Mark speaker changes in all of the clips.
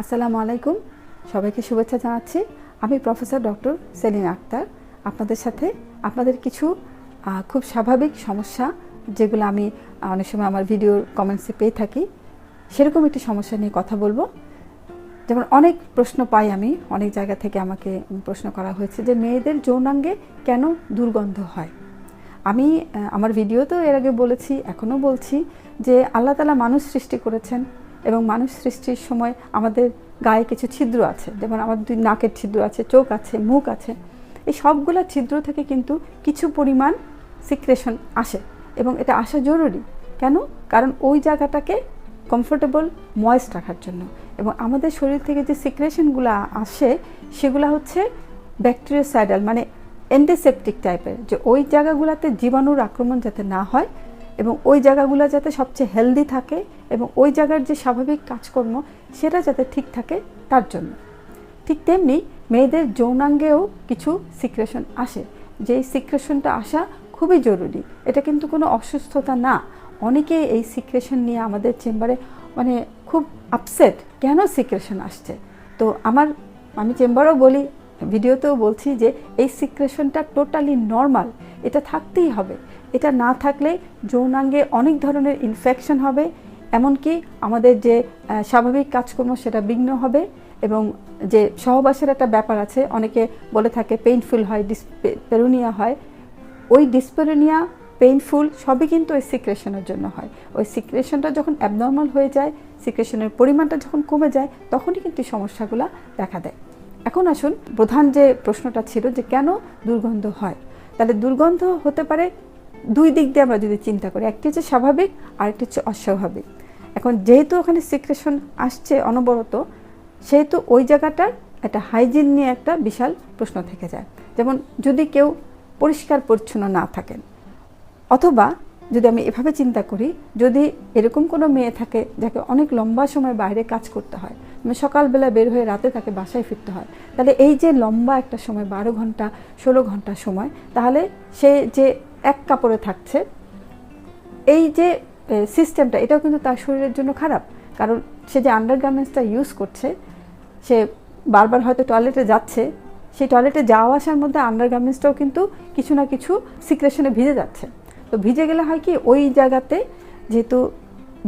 Speaker 1: আসসালামু আলাইকুম। সবাইকে শুভেচ্ছা জানাচ্ছি। আমি প্রফেসর ডক্টর সেলিন আক্তার। আপনাদের সাথে আপনাদের কিছু খুব স্বাভাবিক সমস্যা যেগুলো আমি অনেক সময় আমার ভিডিওর কমেন্টসে পেয়ে থাকি, সেরকম একটি সমস্যা নিয়ে কথা বলব। যেমন অনেক প্রশ্ন পাই আমি, অনেক জায়গা থেকে আমাকে প্রশ্ন করা হয়েছে যে মেয়েদের যৌনাঙ্গে কেন দুর্গন্ধ হয়? আমি আমার ভিডিওতেও এর আগে বলেছি, এখনও বলছি যে আল্লাহ তালা মানুষ সৃষ্টি করেছেন। এবং মানুষ সৃষ্টির সময় আমাদের গায়ে কিছু ছিদ্র আছে, যেমন আমার দুই নাকের ছিদ্র আছে, চোখ আছে, মুখ আছে, এই সবগুলো ছিদ্র থেকে কিন্তু কিছু পরিমাণ সিক্রেশন আসে এবং এটা আসা জরুরি। কেন? কারণ ওই জায়গাটাকে কমফোর্টেবল ময়েস্ট রাখার জন্য। এবং আমাদের শরীর থেকে যে সিক্রেশনগুলো আসে, সেগুলো হচ্ছে ব্যাকটেরিয়াসাইডাল মানে অ্যান্টিসেপটিক টাইপের যে ওই জায়গাগুলোতে জীবাণুর আক্রমণ যাতে না হয় এবং ওই জায়গাগুলো যাতে সবচেয়ে হেলদি থাকে এবং ওই জায়গার যে স্বাভাবিক কাজকর্ম সেটা যাতে ঠিক থাকে তার জন্য। ঠিক তেমনি মেয়েদের যৌনাঙ্গেও কিছু সিক্রেশন আসে। যেই সিক্রেশনটা আসা খুবই জরুরি। এটা কিন্তু কোনো অসুস্থতা না। অনেকে এই সিক্রেশন নিয়ে আমাদের চেম্বারে মানে খুব আপসেট কেন সিক্রেশন আসছে? তো আমার, আমি চেম্বারেও বলি, ভিডিওতেও বলছি যে এই সিক্রেশনটা টোটালি নর্মাল এটা থাকতেই হবে। এটা না থাকলে যৌনাঙ্গে অনেক ধরনের ইনফেকশন হবে, এমনকি আমাদের যে স্বাভাবিক কাজকর্ম সেটা বিঘ্ন হবে এবং যে সহবাসের একটা ব্যাপার আছে, অনেকে বলে থাকে পেইনফুল হয় ডিসপেরোনিয়া হয়, ওই ডিসপেরোনিয়া পেইনফুল সবই কিন্তু ওই সিক্রেশনের জন্য হয়। ওই সিক্রেশনটা যখন অ্যাবনর্মাল হয়ে যায় সিক্রেশনের পরিমাণটা যখন কমে যায়, তখনই কিন্তু সমস্যাগুলো দেখা দেয়। এখন আসুন প্রধান যে প্রশ্নটা ছিল যে কেন দুর্গন্ধ হয়? তাহলে দুর্গন্ধ হতে পারে দুই দিক দিয়ে আমরা যদি চিন্তা করি, একটি হচ্ছে স্বাভাবিক আর একটি হচ্ছে অস্বাভাবিক। এখন যেহেতু ওখানে সিক্রেশন আসছে অনবরত, সেহেতু ওই জায়গাটার একটা হাইজিন নিয়ে একটা বিশাল প্রশ্ন থেকে যায়। যেমন যদি কেউ পরিষ্কার পরিচ্ছন্ন না থাকেন, অথবা যদি আমি এভাবে চিন্তা করি, যদি এরকম কোনো মেয়ে থাকে যাকে অনেক লম্বা সময় বাইরে কাজ করতে হয় মানে সকালবেলা বের হয়ে রাতে তাকে বাসায় ফিরতে হয়, তাহলে এই যে লম্বা একটা সময়, বারো ঘণ্টা, ষোলো ঘণ্টা সময়, তাহলে সে যে এক কাপড়ে থাকছে। এই যে সিস্টেমটা এটাও কিন্তু তার শরীরের জন্য খারাপ। কারণ সে যে আন্ডারগার্মেন্টসটা ইউজ করছে, সে বারবার হয়তো টয়লেটে যাচ্ছে, সেই টয়লেটে যাওয়া আসার মধ্যে আন্ডারগার্মেন্টসটাও কিন্তু কিছু না কিছু সিক্রেশনে ভিজে যাচ্ছে। তো ভিজে গেলে হয় কি, ওই জায়গাতে যেহেতু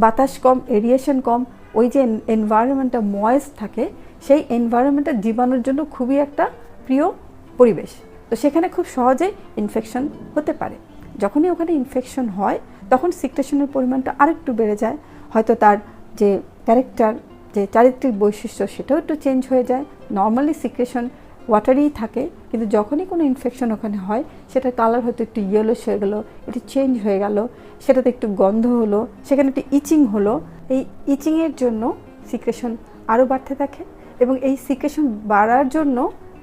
Speaker 1: বাতাস কম এরিয়েশন কম, ওই যে এনভায়রনমেন্টটা ময়েস্ট থাকে, সেই এনভায়রনমেন্টটা জীবাণুর জন্য খুবই একটা প্রিয় পরিবেশ। তো সেখানে খুব সহজে ইনফেকশন হতে পারে। যখনই ওখানে ইনফেকশন হয়, তখন সিক্রেশনের পরিমাণটা আরেকটু বেড়ে যায়। হয়তো তার যে ক্যারেক্টার যে চারিত্রিক বৈশিষ্ট্য, সেটাও একটু চেঞ্জ হয়ে যায়। নর্মালি সিক্রেশন ওয়াটারই থাকে, কিন্তু যখনই কোনো ইনফেকশন ওখানে হয়, সেটার কালার হয়তো একটু ইয়েলো হয়ে গেলো, একটু চেঞ্জ হয়ে গেল, সেটাতে একটু গন্ধ হলো, সেখানে একটু ইচিং হলো, এই ইচিংয়ের জন্য সিক্রেশন আরও বাড়তে থাকে এবং এই সিক্রেশন বাড়ার জন্য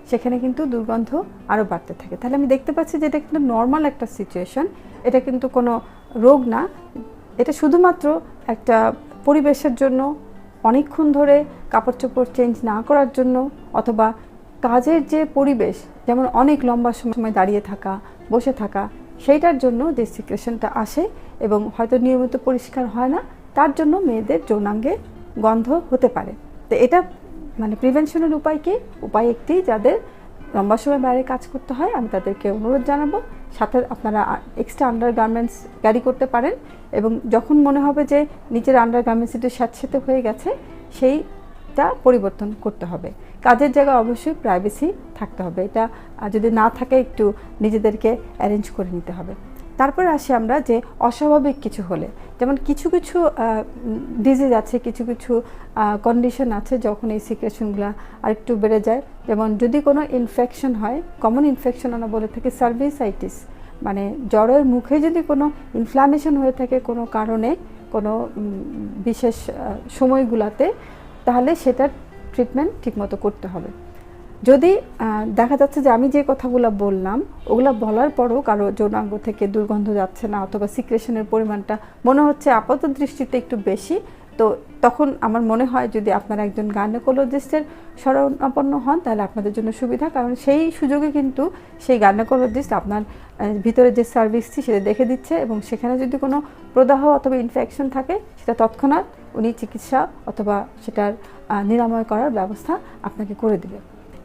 Speaker 1: সেখানে কিন্তু দুর্গন্ধ আরও বাড়তে থাকে। তাহলে আমি দেখতে পাচ্ছি যে এটা কিন্তু নর্মাল একটা সিচুয়েশন এটা কিন্তু কোনো রোগ না। এটা শুধুমাত্র একটা পরিবেশের জন্য, অনেকক্ষণ ধরে কাপড় চোপড় চেঞ্জ না করার জন্য অথবা কাজের যে পরিবেশ, যেমন অনেক লম্বা সময় দাঁড়িয়ে থাকা, বসে থাকা, সেইটার জন্য যে সিক্রেশনটা আসে এবং হয়তো নিয়মিত পরিষ্কার হয় না, তার জন্য মেয়েদের যৌনাঙ্গে গন্ধ হতে পারে। তো এটা মানে প্রিভেনশনের উপায় কি? উপায় একটি, যাদের লম্বা সময় বাইরে কাজ করতে হয়, আমি তাদেরকে অনুরোধ জানাব, সাথে আপনারা এক্সট্রা আন্ডার গার্মেন্টস ক্যারি করতে পারেন এবং যখন মনে হবে যে নিজের আন্ডার গার্মেন্টস একটু হয়ে গেছে, সেইটা পরিবর্তন করতে হবে। কাজের জায়গায় অবশ্যই প্রাইভেসি থাকতে হবে। এটা যদি না থাকে, একটু নিজেদেরকে অ্যারেঞ্জ করে নিতে হবে। তারপরে আসি আমরা যে অস্বাভাবিক কিছু হলে। যেমন কিছু কিছু ডিজিজ আছে, কিছু কিছু কন্ডিশন আছে যখন এই সিক্রেশনগুলো আরেকটু বেড়ে যায়। যেমন যদি কোনো ইনফেকশন হয় কমন ইনফেকশন আমরা বলে থাকি সার্ভিসাইটিস মানে জ্বরের মুখে যদি কোনো ইনফ্লামেশন হয়ে থাকে কোনো কারণে, কোনো বিশেষ সময়গুলোতে, তাহলে সেটার ট্রিটমেন্ট ঠিকমতো করতে হবে। যদি দেখা যাচ্ছে যে আমি যে কথাগুলো বললাম, ওগুলো বলার পরও কারও যৌনাঙ্গ থেকে দুর্গন্ধ যাচ্ছে না অথবা সিক্রেশনের পরিমাণটা মনে হচ্ছে আপাত দৃষ্টিতে একটু বেশি, তো তখন আমার মনে হয় যদি আপনারা একজন গাইনোকোলজিস্টের শরণাপন্ন হন, তাহলে আপনাদের জন্য সুবিধা। কারণ সেই সুযোগে কিন্তু সেই গাইনোকোলজিস্ট আপনার ভিতরে যে সার্ভিসটি সেটা দেখে দিচ্ছে এবং সেখানে যদি কোনো প্রদাহ অথবা ইনফেকশন থাকে, সেটা তৎক্ষণাৎ উনি চিকিৎসা অথবা সেটার নিরাময় করার ব্যবস্থা আপনাকে করে দেবে।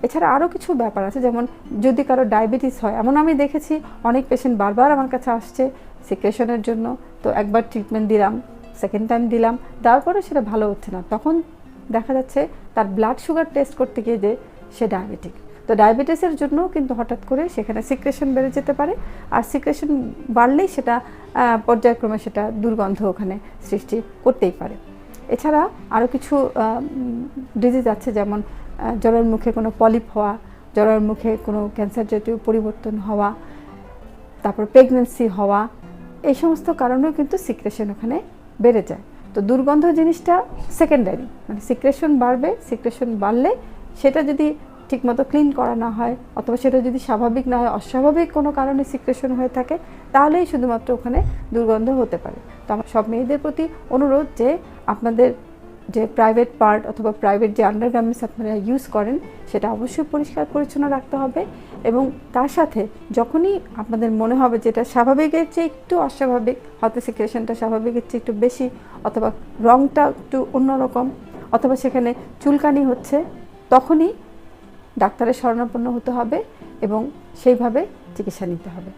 Speaker 1: এছাড়া আরও কিছু ব্যাপার আছে, যেমন যদি কারও ডায়াবেটিস হয়, এমন আমি দেখেছি, অনেক পেশেন্ট বারবার আমার কাছে আসছে সিক্রেশনের জন্য। তো একবার ট্রিটমেন্ট দিলাম সেকেন্ড টাইম দিলাম, তারপরে সেটা ভালো হচ্ছে না। তখন দেখা যাচ্ছে তার ব্লাড সুগার টেস্ট করতে গিয়ে যে সে ডায়াবেটিক তো ডায়াবেটিসের জন্য কিন্তু হঠাৎ করে সেখানে সিক্রেশন বেড়ে যেতে পারে। আর সিক্রেশন বাড়লেই সেটা পর্যায়ক্রমে সেটা দুর্গন্ধ ওখানে সৃষ্টি করতেই পারে। এছাড়া আরও কিছু ডিজিজ আছে, যেমন জরার মুখে কোনো পলিপ হওয়া জরার মুখে কোনো ক্যান্সার জাতীয় পরিবর্তন হওয়া, তারপর প্রেগনেন্সি হওয়া, এই সমস্ত কারণেও কিন্তু সিক্রেশন ওখানে বেড়ে যায়। তো দুর্গন্ধ জিনিসটা সেকেন্ডারি মানে সিক্রেশন বাড়বে সিক্রেশন বাড়লে সেটা যদি ঠিকমতো ক্লিন করা না হয়, অথবা সেটা যদি স্বাভাবিক না হয়, অস্বাভাবিক কোনো কারণে সিক্রেশন হয়ে থাকে, তাহলেই শুধুমাত্র ওখানে দুর্গন্ধ হতে পারে। তো আমার সব মেয়েদের প্রতি অনুরোধ যে আপনাদের যে প্রাইভেট পার্ট অথবা প্রাইভেট যে আন্ডারগার্মেন্টস আপনারা ইউজ করেন, সেটা অবশ্যই পরিষ্কার পরিচ্ছন্ন রাখতে হবে এবং তার সাথে যখনই আপনাদের মনে হবে যেটা স্বাভাবিকের চেয়ে একটু অস্বাভাবিক, হয়তো সিক্রেশনটা স্বাভাবিকের চেয়ে একটু বেশি অথবা রঙটা একটু অন্যরকম অথবা সেখানে চুলকানি হচ্ছে, তখনই ডাক্তারের শরণাপন্ন হতে হবে এবং সেইভাবে চিকিৎসা নিতে হবে।